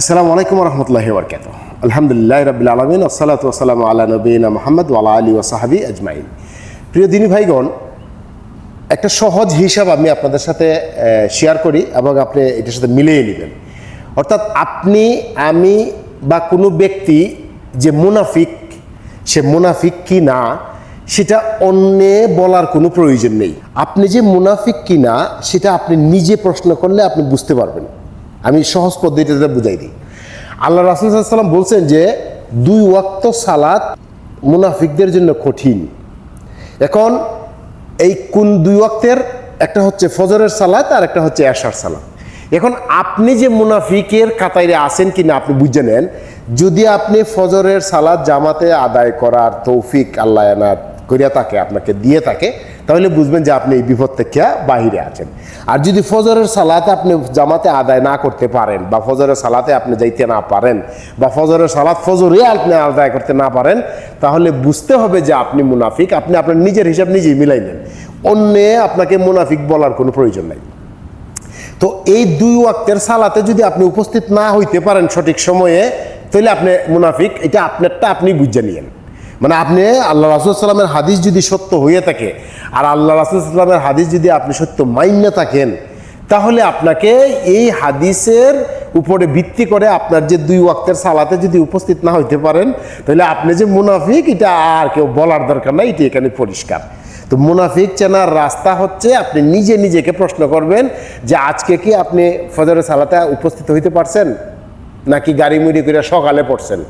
আসসালামু আলাইকুম রহমতুল্লাহি বরকাত আলহামদুলিল্লাহ রবিল আলমিন আসসালাতু আসসালাম আল্লাহ নবীন মোহাম্মদ ওয়ালা আলী ওসাহাবি আজমাইন। প্রিয় দিনী ভাইগণ, একটা সহজ হিসাব আমি আপনাদের সাথে শেয়ার করি এবং আপনি এটার সাথে মিলিয়ে নেবেন। অর্থাৎ আপনি, আমি বা কোনো ব্যক্তি যে মুনাফিক, সে মুনাফিক কি না, সেটা অন্যে বলার কোনো প্রয়োজন নেই। আপনি যে মুনাফিক কি না, সেটা আপনি নিজে প্রশ্ন করলে আপনি বুঝতে পারবেন। আমি সহজ পদ্ধতিতে বুঝাই দিই। আল্লাহ রাসুল সাল্লাম বলছেন যে, দুই ওয়াক্ত সালাত মুনাফিকদের জন্য কঠিন। এখন এই কোন দুই ওয়াক্তের, একটা হচ্ছে ফজরের সালাত আর একটা হচ্ছে এশার সালাত। এখন আপনি যে মুনাফিকের কাতাইরে আছেন কি না আপনি বুঝে নেন। যদি আপনি ফজরের সালাদ জামাতে আদায় করার তৌফিক আল্লাহ করিয়া থাকে আপনাকে দিয়ে থাকে তাহলে বুঝবেন যে আপনি এই বিপদ থেকে বাহিরে আছেন। আর যদি ফজরের সালাতে আপনি জামাতে আদায় না করতে পারেন বা ফজরের সালাতে আপনি যাইতে না পারেন বা ফজরের সালাত ফজরে আপনি আদায় করতে না পারেন, তাহলে বুঝতে হবে যে আপনি মুনাফিক, আপনি আপনার নিজের হিসাব নিজেই মিলাই নেন অন্যে আপনাকে মুনাফিক বলার কোনো প্রয়োজন নাই। তো এই দুই ওয়াক্তের সালাতে যদি আপনি উপস্থিত না হইতে পারেন সঠিক সময়ে, তাহলে আপনি মুনাফিক, এটা আপনারটা আপনি বুঝে নিয়েন। মানে আপনি আল্লাহ রাসুলসাল্লামের হাদিস যদি সত্য হয়ে থাকে, আর আল্লাহ রাসুলসাল্লামের হাদিস যদি আপনি সত্য মান্য থাকেন, তাহলে আপনাকে এই হাদিসের উপরে ভিত্তি করে আপনার যে দুই ওয়াক্তের সালাতে যদি উপস্থিত না হইতে পারেন, তাহলে আপনি যে মুনাফিক, এটা আর কেউ বলার দরকার নাই, এটি এখানে পরিষ্কার। তো মুনাফিক চেনার রাস্তা হচ্ছে, আপনি নিজে নিজেকে প্রশ্ন করবেন যে আজকে কি আপনি ফজরের সালাতে উপস্থিত হইতে পারছেন, নাকি গাড়ি মুড়ি করে সকালে পড়ছেন?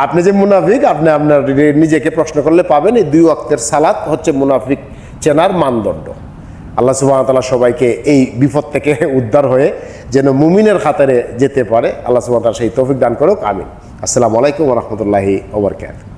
আপনি যে মুনাফিক, আপনি আপনার নিজেকে প্রশ্ন করলে পাবেন, এই দুই অক্তের সালাত হচ্ছে মুনাফিক চেনার মানদণ্ড। আল্লাহ সুবাহতাল্লাহ সবাইকে এই বিপদ থেকে উদ্ধার হয়ে যেন মুমিনের খাতারে যেতে পারে। আল্লাহ সুবাহতাল সেই তৌফিক দান করুক, আমিন। আসসালামু আলাইকুম রহমতুল্লাহি ওবরকাত